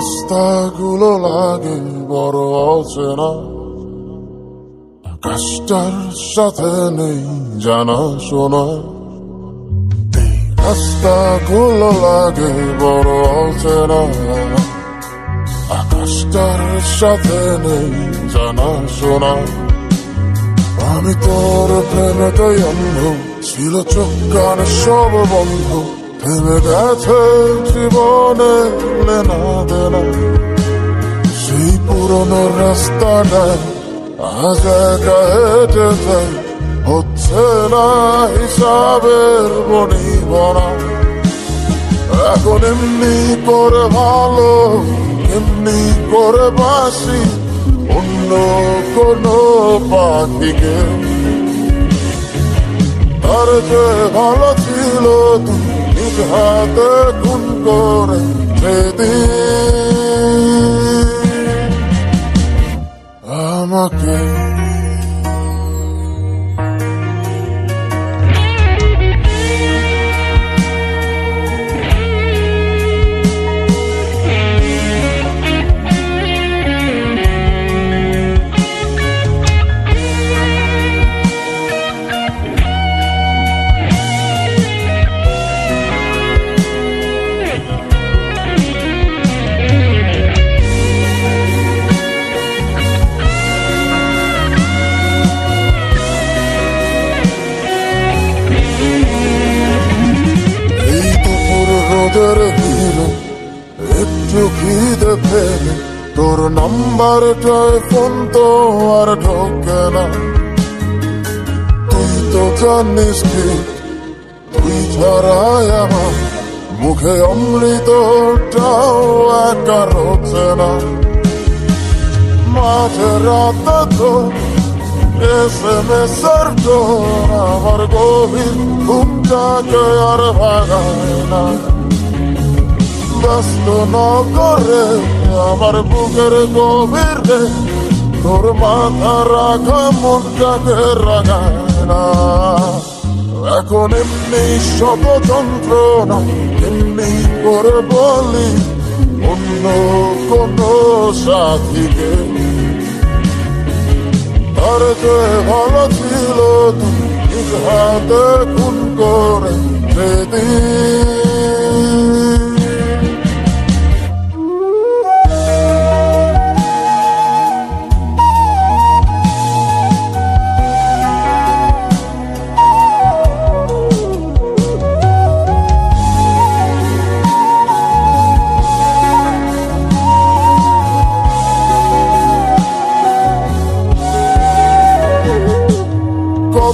রাস্তাগুলো লাগে বড় অচেনা। আকাশটার সাথে নেই জানা শোনা। রাস্তাগুলো লাগে বড় অচেনা। আকাশটার সাথে নেই জানা শোনা। আমি তোর প্রেমেটাই অন্ধ, ছিল চোখ কান সব বন্ধ। থেমে গেছে জীবনে লেনা দেনা সেই পুরনো রাস্তাটায় আজ একা হেঁটে হচ্ছে না হিসাবের বনি বনা এখন এমনি করে ভালো এমনি করে বাসি অন্য কোনো পাখিকে তার যে ভালো ছিল নিজ হাতে খুন করে যেতে আমাকে রোদের ভিড়ে একটু খিদে তোর নাম্বারটায় ফোন তো আর ঢোকে না। তুই তো জানিস কি, তুই ছাড়াই আমার মুখে অমৃতটাও একা রোচে না। মাঝে রাতে তো এসএমএস এর আমার গভীর আর ভাগায় না। ব্যস্ত না করে আমার বুকের গভীরে তোর মাথা রাখা মনটাকে রাগায় না। এখন এমনি শত যন্ত্রণা এমনি করে বলি, অন্য কোনো সাথীকে তার যে ভালো ছিল নিজ হাতে খুন করে যেদিন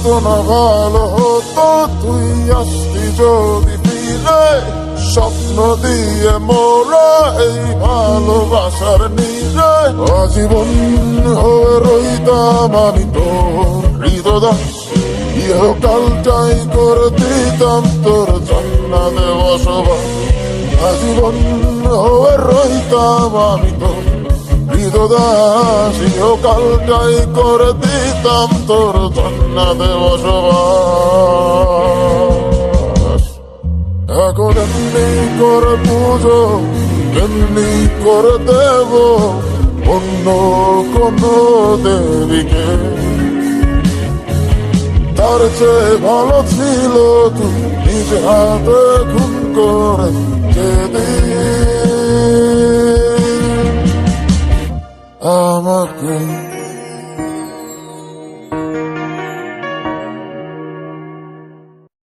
কত না ভালো হতো তুই আসতি যদি ফিরে স্বপ্ন দিয়ে মোরা এই ভালোবাসার নিরে আজীবন হয়ে রইতাম আমি তোর হৃদদাস ইহকালটাই করে দিতাম তোর জান্নাতে বসবাস আজীবন হয়ে রইতাম আমি তোর ইহকালটাই করে দিতাম তোর জান্নাতে বসবাস এখন এমনি করে পুজো এমনি করে দেব অন্য কোন দেবীকে তার চেয়ে ভালো ছিল তুই নিজ হাতে খুন করে যেদিন আমাকে